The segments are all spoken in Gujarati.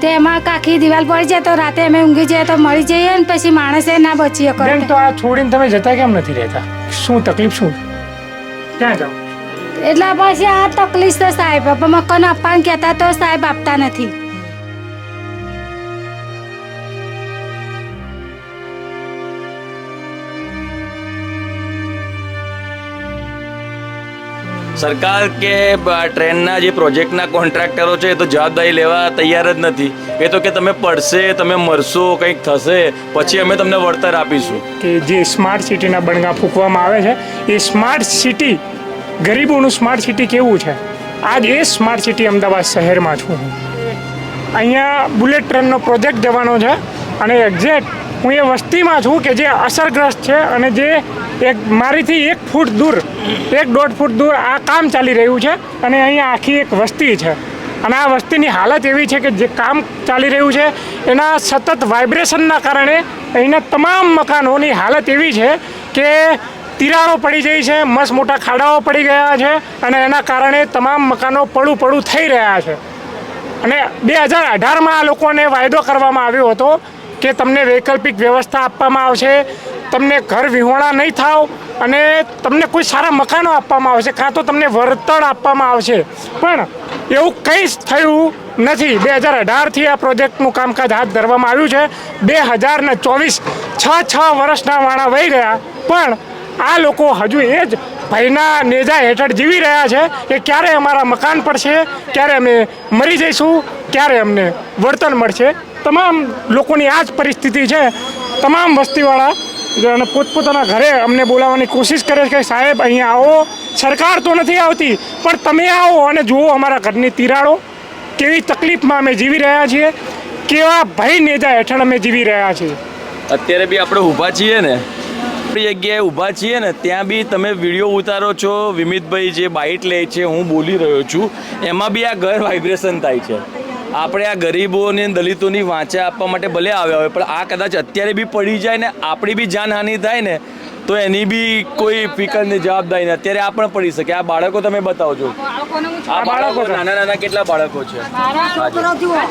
તે એમાં આખી દિવાલ પડી જાય તો રાતે અમે ઊંઘી જઈએ તો મળી જઈએ ને પછી માણસે ના બચીએ બેન કરે તો આ છોડીને તમે જતા કેમ નથી રહેતા? શું તકલીફ શું? ક્યાં જાવ એટલે પછી આ તકલીફ તો સાહેબ મકાન આપવાનું કહેતા તો સાહેબ આપતા નથી. સરકાર કે ટ્રેનના જે પ્રોજેક્ટના કોન્ટ્રાક્ટરો છે એ તો જવાબદારી લેવા તૈયાર જ નથી. એ તો કે તમે પડશે, તમે મરશો, કંઈક થશે, પછી અમે તમને વળતર આપીશું. કે જે સ્માર્ટ સિટીના બણગા ફૂંકવામાં આવે છે, એ સ્માર્ટ સિટી ગરીબોનું સ્માર્ટ સિટી કેવું છે? આજ એ સ્માર્ટ સિટી અમદાવાદ શહેરમાં છું હું. અહીંયા બુલેટ ટ્રેનનો પ્રોજેક્ટ જવાનો છે, અને એક્ઝેક્ટ હું એ વસ્તીમાં છું કે જે અસરગ્રસ્ત છે અને જે એક મારીથી એક ફૂટ દૂર, એક દોઢ ફૂટ દૂર આ કામ ચાલી રહ્યું છે અને અહીંયા આખી એક વસ્તી છે. અને આ વસ્તીની હાલત એવી છે કે જે કામ ચાલી રહ્યું છે, એના સતત વાઇબ્રેશનના કારણે અહીંના તમામ મકાનોની હાલત એવી છે કે તિરાડો પડી જઈ છે, મસ્ત મોટા ખાડાઓ પડી ગયા છે અને એના કારણે તમામ મકાનો પડું પડું થઈ રહ્યા છે. અને બે હજાર અઢારમાં આ લોકોને વાયદો કરવામાં આવ્યો હતો કે તમને વૈકલ્પિક વ્યવસ્થા આપવામાં આવશે, તમને ઘર વિહોણા નહીં થાવ અને તમને કોઈ સારા મકાનો આપવામાં આવશે, કાં તો તમને વળતર આપવામાં આવશે. પણ એવું કંઈ જ થયું નથી. બે હજાર અઢારથી આ પ્રોજેક્ટનું કામકાજ હાથ ધરવામાં આવ્યું છે. બે હજાર ને ચોવીસ છ છ વર્ષના વાણા વહી ગયા. પણ આ લોકો હજુ એ જ ભયના નેજા હેઠળ જીવી રહ્યા છે કે ક્યારે અમારા મકાન પડશે, ક્યારે અમે મરી જઈશું, ક્યારે અમને વળતર મળશે. તમામ લોકોની આ જ પરિસ્થિતિ છે. તમામ વસ્તીવાળા અને પોતપોતાના ઘરે અમને બોલાવવાની કોશિશ કરે છે કે સાહેબ, અહીંયા આવો. સરકાર તો નથી આવતી, પણ તમે આવો અને જુઓ અમારા ઘરની તિરાડો. કેવી તકલીફમાં અમે જીવી રહ્યા છીએ. કેવા ભય નેજા હેઠળ અમે જીવી રહ્યા છીએ. અત્યારે બી આપણે ઊભા છીએ ને. આપણી જગ્યાએ ઊભા છીએ ને, ત્યાં બી તમે વીડિયો ઉતારો છો. વિમિતભાઈ જે બાઇટ લે છે, હું બોલી રહ્યો છું. એમાં બી આ ઘર વાઇબ્રેશન થાય છે. આપણે આ ગરીબોને દલિતોની વાંચા આપવા માટે ભલે આવ્યા હોય પણ આ કદાચ અત્યારે બી પડી જાય ને આપણી બી જાનહાનિ થાય ને તો એની બી કોઈ ફિકરની જવાબદારી નથી અત્યારે આ પણ પડી શકે. આ બાળકો તમે બતાવજો. આ બાળકો નાના નાના કેટલા બાળકો છે?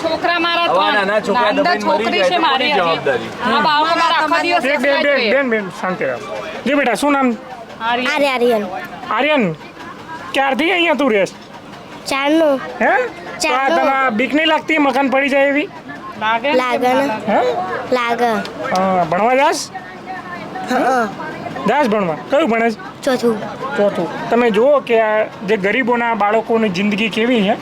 છોકરા મારા નાના છોકરા મરી જાય મારી જવાબદારી? બેન બેન બેન બેન શાંતિ જી બેટા શું નામ? આર્યન. આર્યન ક્યારથી અહીંયા તું રહેશ? ચારનું હે? તો આ બીક નહીં લાગતી? મકાન પડી જાય એવી? લાગે ને હે? લાગે. હા, ભણવા જાસ હા જાસ ભણવા? કયું ભણે છે? ચોથું. ચોથું. તમે જુઓ કે આ જે ગરીબોના બાળકોની જિંદગી કેવી છે.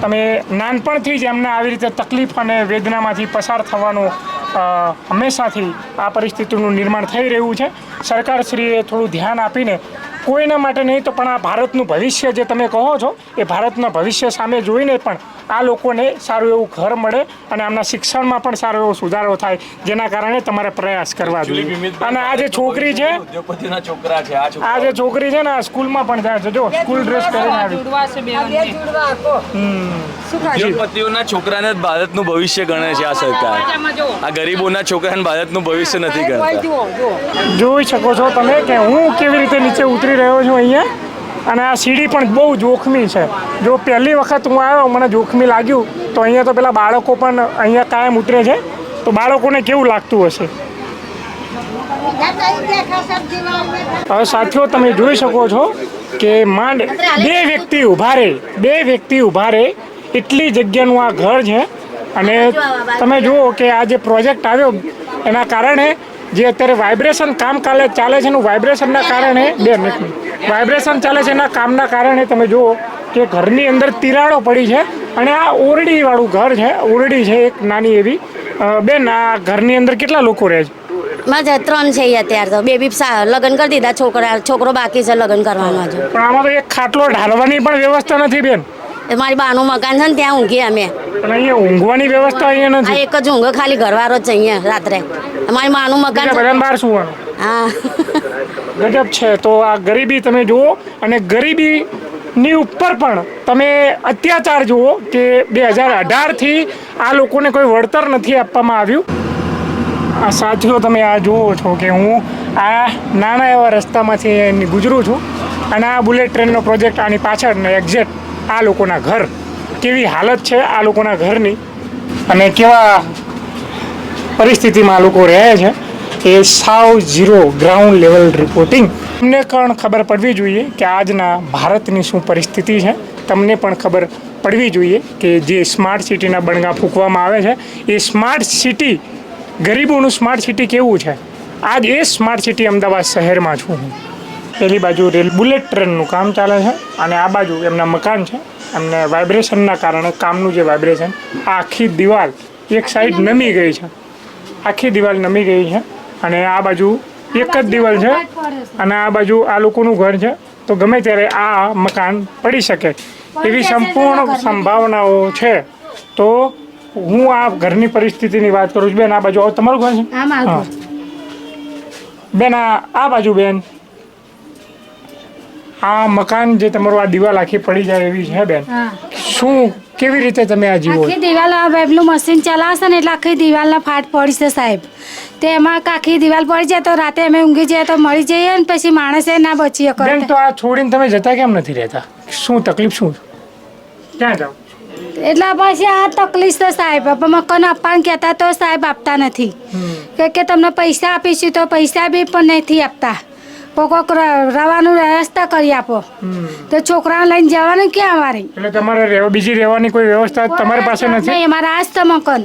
તમે નાનપણથી જ એમને આવી રીતે તકલીફ અને વેદનામાંથી પસાર થવાનું અ, હંમેશાથી આ પરિસ્થિતિનું નિર્માણ થઈ રહ્યું છે. સરકારશ્રીએ થોડું ધ્યાન આપીને કોઈના માટે નહીં તો પણ આ ભારતનું ભવિષ્ય જે તમે કહો છો, એ ભારતના ભવિષ્ય સામે જોઈને પણ આ લોકોને સારું એવું ઘર મળે અને આમના શિક્ષણમાં પણ સારો એવો સુધારો થાય જેના કારણે તમારે પ્રયાસ કરવા જોઈએ. અને આ જે છોકરી છે ઉદ્યોગપતિના છોકરા છે આ જે છોકરી છે ને આ સ્કૂલમાં પણ જાય છે. જો સ્કૂલ ડ્રેસ કરીને આવી. જુડવા છે બે બંને. ઉદ્યોગપતિઓના છોકરાને જ ભારતનું ભવિષ્ય ગણે છે આ સરકાર. આ ગરીબોના છોકરાને ભારતનું ભવિષ્ય નથી ગણતા. જોઈ શકો છો તમે કે હું કેવી રીતે નીચે ઉતરી રહ્યો છું અહીંયા? અને આ સીડી પણ બહુ જોખમી છે. જો પહેલી વખત હું આવ્યો, મને જોખમી લાગ્યું, તો અહીંયા તો પેલા બાળકો પણ અહીંયા કાયમ ઉતરે છે. તો બાળકોને કેવું લાગતું હશે? હવે સાથીઓ, તમે જોઈ શકો છો કે માંડ બે વ્યક્તિ ઊભા રહે બે વ્યક્તિ ઊભા રહે એટલી જગ્યાનું આ ઘર છે. અને તમે જુઓ કે આ જે પ્રોજેક્ટ આવ્યો, એના કારણે જે અત્યારે વાઇબ્રેશન કામ કાલે ચાલે છે, એનું વાઇબ્રેશનના કારણે બે મિનિટ. વાઇબ્રેશન ચાલે છે એના કામના કારણે તમે જુઓ કે ઘરની અંદર તિરાડો પડી છે અને આ ઓરડીવાળું ઘર છે ઓરડી છે એક નાની એવી. બેન આ ઘરની અંદર કેટલા લોકો રહે છે? મારે ત્રણ છે અત્યારે તો. બેબી સા- લગ્ન કરી દીધા છોકરા છોકરો બાકી છે લગ્ન કરવાનો હજુ. પણ આમાં તો એક ખાટલો ઢાળવાની પણ વ્યવસ્થા નથી બેન. એ મારી બાનું મકાન છે ને ત્યાં ઊંઘી અમે. અહીંયા ઊંઘવાની વ્યવસ્થા અહીંયા નથી. એક જ ઊંઘ ખાલી ઘરવાળો જ છે અહીંયા રાત્રે. મારી માનું મકાન બહાર સુવાનું. ગજબ છે. તો આ ગરીબી તમે જુઓ અને ગરીબીની ઉપર પણ તમે અત્યાચાર જુઓ કે બે હજાર અઢારથી આ લોકોને કોઈ વળતર નથી આપવામાં આવ્યું. આ સાથીઓ તમે આ જુઓ છો કે હું આ નાના એવા રસ્તામાંથી ગુજરું છું અને આ બુલેટ ટ્રેનનો પ્રોજેક્ટ આની પાછળ ને એક્ઝેક્ટ આ લોકોના ઘર. કેવી હાલત છે આ લોકોના ઘરની અને કેવા પરિસ્થિતિમાં આ લોકો રહે છે. એ સાવ ઝીરો ગ્રાઉન્ડ લેવલ રિપોર્ટિંગ તમને પણ ખબર પડવી જોઈએ કે આજના ભારતની શું પરિસ્થિતિ છે. તમને પણ ખબર પડવી જોઈએ કે જે સ્માર્ટ સિટીના બણગા ફૂંકવામાં આવે છે, એ સ્માર્ટ સિટી ગરીબોનું સ્માર્ટ સિટી કેવું છે? આજ એ સ્માર્ટ સિટી અમદાવાદ શહેરમાં છું હું. પેલી બાજુ રેલ બુલેટ ટ્રેનનું કામ ચાલે છે અને આ બાજુ એમના મકાન છે. એમને વાઇબ્રેશનના કારણે કામનું જે વાઇબ્રેશન આખી દિવાલ એક સાઈડ નમી ગઈ છે. આખી દિવાલ નમી ગઈ છે. અને આ બાજુ એક જ દિવાલ છે અને આ બાજુ આ લોકોનું ઘર છે. તો ગમે ત્યારે આ મકાન પડી શકે. એવી સંપૂર્ણ સંભાવનાઓ છે. તો હું આ ઘરની પરિસ્થિતિની વાત કરું છું. બેન આ બાજુ તમારું ઘર છે. બેન આ આ બાજુ બેન. આ મકાન જે તમારું આ દિવાલ આખી પડી જાય એવી છે બેન. શું કેવી રીતે તમે આ જીવો આખી દિવાલ આ વેબનું મશીન ચલાવશે ને એટલે આખી દિવાલના ફાટ પડશે સાહેબ. તે એમાં આખી દિવાલ પડી જાય તો રાતે અમે ઊંઘી જઈએ તો મળી જઈએ ને પછી માણસે ના બચીએ બેન કરે તો આ છોડીને તમે જતા કેમ નથી રહેતા? શું તકલીફ શું? ક્યાં જાવ એટલે પછી આ તકલીફ છે સાહેબ. હવે મકાન આપવાનું કહેતા તો સાહેબ આપતા નથી. કે કે તમને પૈસા આપીશું તો પૈસા બી પણ નથી આપતા. તો કોઈક રવાનું વ્યવસ્થા કરી આપો. તો છોકરાઓ લઈને જવાનું ક્યાં અમારે? એટલે તમારે રહેવા બીજી રહેવાની કોઈ વ્યવસ્થા તમારી પાસે નથી? નહીં અમારા આ તો મકાન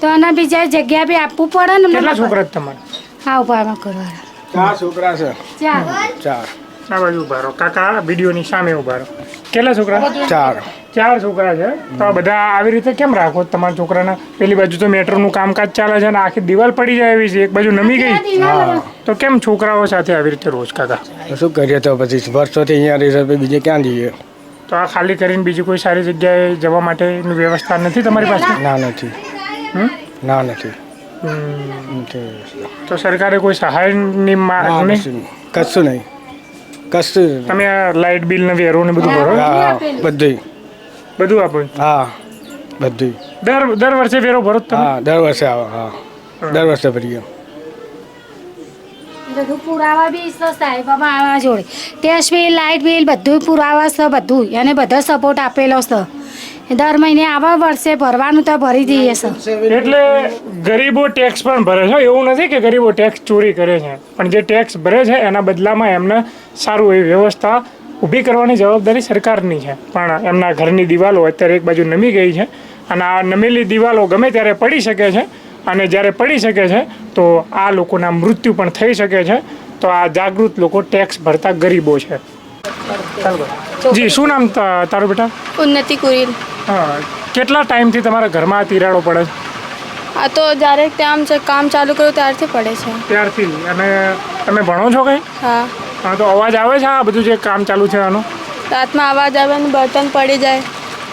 તો આના બીજા જગ્યા બી આપવું પડે ને કેટલા છોકરા તમારે? હા ઊભા કરવા ચાર છોકરા છે. ચાર. ચાર. આ બાજુ ઊભા રહો. કાકા વિડીયોની સામે ઊભા રહો. કેટલા છોકરા? ચાર. ચાર છોકરા છે. તો આ બધા આવી રીતે કેમ રાખો? તમારા છોકરાના પેલી બાજુ તો મેટ્રોનું કામકાજ ચાલે છે અને આખી દિવાલ પડી જાય એવી છે. એક બાજુ નમી ગઈ. તો કેમ છોકરાઓ સાથે આવી રીતે રોજ કાકા? શું કરીએ તો પછી વર્ષોથી અહીંયા રહી છે બીજે ક્યાં જઈએ? તો આ ખાલી કરીને બીજી કોઈ સારી જગ્યાએ જવા માટેની વ્યવસ્થા નથી તમારી પાસે? ના નથી? ના નથી. હમ. તો સરકારે કોઈ સહાયની કશું નહીં. કશું તમે આ લાઇટ બિલ ને વેરો ને બધું ભરો? હા બધું બધું આપો? હા બધું દર દર વર્ષે વેરો ભરો તમે? હા દર વર્ષે આવે હા. દર વર્ષે ભરીએ. બધું પુરાવા બી છે સાહેબ અમારા જોડે. ટેક્સ બિલ લાઇટ બિલ બધું પુરાવા છે બધું એને બધા સપોર્ટ આપેલો છે. દર મહિને આવા વર્ષે ભરવાનું તો ભરી દઈએ સર. એટલે ગરીબો ટેક્સ પણ ભરે છે. એવું નથી કે ગરીબો ટેક્સ ચોરી કરે છે. પણ જે ટેક્સ ભરે છે એના બદલામાં એમને સારું એવી વ્યવસ્થા ઊભી કરવાની જવાબદારી સરકારની છે. પણ એમના ઘરની દિવાલો અત્યારે એક બાજુ નમી ગઈ છે અને આ નમેલી દિવાલો ગમે ત્યારે પડી શકે છે અને જ્યારે પડી શકે છે તો આ લોકોના મૃત્યુ પણ થઈ શકે છે. તો આ જાગૃત લોકો ટેક્સ ભરતા ગરીબો છે. જી શું નામ તારું બેટા? ઉન્નતિ કુરીલ. કેટલા ટાઈમથી તમારા ઘરમાં આ તિરાડો પડે છે આ તો જ્યારે ત્યાં છે કામ ચાલુ કરું ત્યારથી પડે છે ત્યારથી અને તમે ભણો છો કંઈ હા હા તો અવાજ આવે છે આ બધું જે કામ ચાલુ છે આનું રાતમાં અવાજ આવે ને બર્તન પડી જાય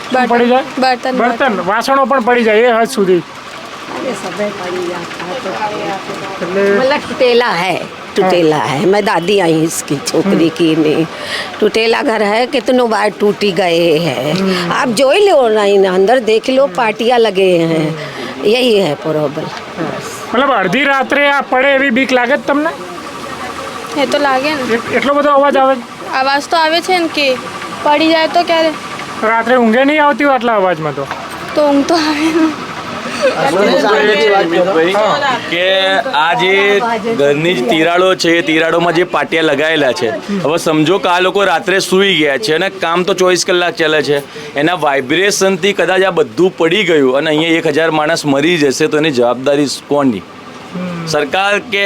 શું પડી જાય બર્તન બર્તન વાસણો પણ પડી જાય એ હદ સુધી એટલે मतलब टूटेला है टूटेला है मैं दादी आई इसकी छोकरी की नहीं તૂટેલા ઘર હે કેતનો બાર તૂટી ગયે હૈ. આપ જોઈ લો નહીં અંદર દેખ લો પાટિયા લગે હે. યહી હે પ્રોબ્લમ મતલબ અડધી રાત્રે આ પડે એવી બીક લાગે તમને? એ તો લાગે ને. એટલો બધો અવાજ આવે અવાજ તો આવે છે ને કે પડી જાય તો ક્યારે? રાત્રે ઊંઘે નહીં આવતી આટલા અવાજમાં તો? તો ઊંઘ તો આવે ને. કે આ જે ઘરની જ તિરાડો છે એ તિરાડોમાં જે પાટિયા લગાવેલા છે હવે સમજો કે આ લોકો રાત્રે સૂઈ ગયા છે અને કામ તો ચોવીસ કલાક ચાલે છે. એના વાઇબ્રેશનથી કદાચ આ બધું પડી ગયું અને અહીંયા એક હજાર માણસ મરી જશે તો એની જવાબદારી કોની? સરકાર કે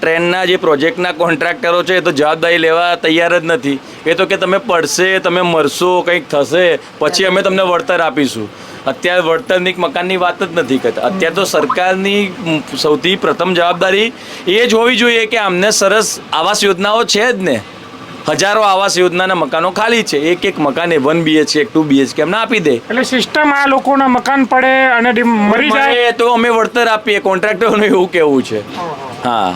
ટ્રેનના જે પ્રોજેક્ટના કોન્ટ્રાક્ટરો છે, એ તો જવાબદારી લેવા તૈયાર જ નથી. એ તો કે તમે પડશે, તમે મરશો, કંઈક થશે, પછી અમે તમને વળતર આપીશું. અત્યારે વળતરની મકાનની વાત જ નથી કરતા. અત્યારે તો સરકારની સૌથી પ્રથમ જવાબદારી એ જ હોવી જોઈએ કે અમને સરસ આવાસ યોજનાઓ છે જ ને. હજારો આવાસ યોજનાના મકાનો ખાલી છે. એક એક મકાન વન બીએચકે ટુ બીએચકે અમને આપી દે. એટલે સિસ્ટમ આ લોકોના મકાન પડે અને મરી જાય. તો અમે વળતર આપીએ કોન્ટ્રાક્ટરોનું એવું કેવું છે. હા.